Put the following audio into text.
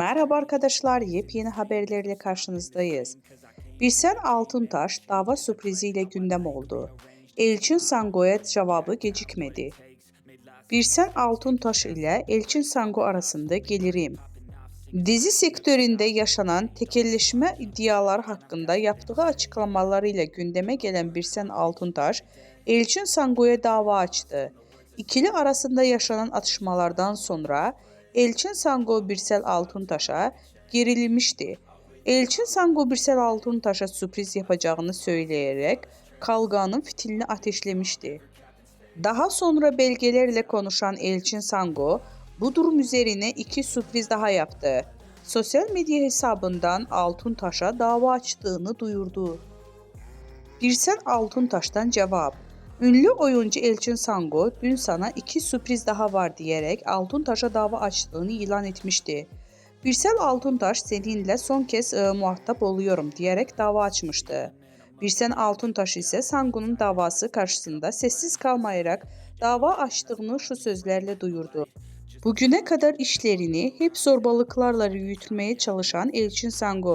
Merhaba arkadaşlar, yepyeni haberlerle karşınızdayız. Birsen Altuntaş dava sürpriziyle gündem oldu. Elçin Sango'ya cevabı gecikmedi. Birsen Altuntaş ile Elçin Sango arasında gelirim. Dizi sektöründe yaşanan tekelleşme iddiaları hakkında yaptığı açıklamalarıyla gündeme gelen Birsen Altuntaş, Elçin Sango'ya dava açtı. İkili arasında yaşanan atışmalardan sonra Elçin Sango Birsel Altuntaş'a gerilmişti. Elçin Sango Birsel Altuntaş'a sürpriz yapacağını söyleyerek kavganın fitilini ateşlemişti. Daha sonra belgelerle konuşan Elçin Sango bu durum üzerine iki sürpriz daha yaptı. Sosyal medya hesabından Altuntaş'a dava açtığını duyurdu. Birsen Altuntaş'tan cevap. Ünlü oyuncu Elçin Sango dün sana iki sürpriz daha var diyerek Altuntaş'a dava açtığını ilan etmişti. Birsel Altuntaş seninle son kez e, muhatap oluyorum diyerek dava açmıştı. Birsen Altuntaş ise Sango'nun davası karşısında sessiz kalmayarak dava açtığını şu sözlerle duyurdu. Bugüne kadar işlerini hep zorbalıklarla yürütmeye çalışan Elçin Sango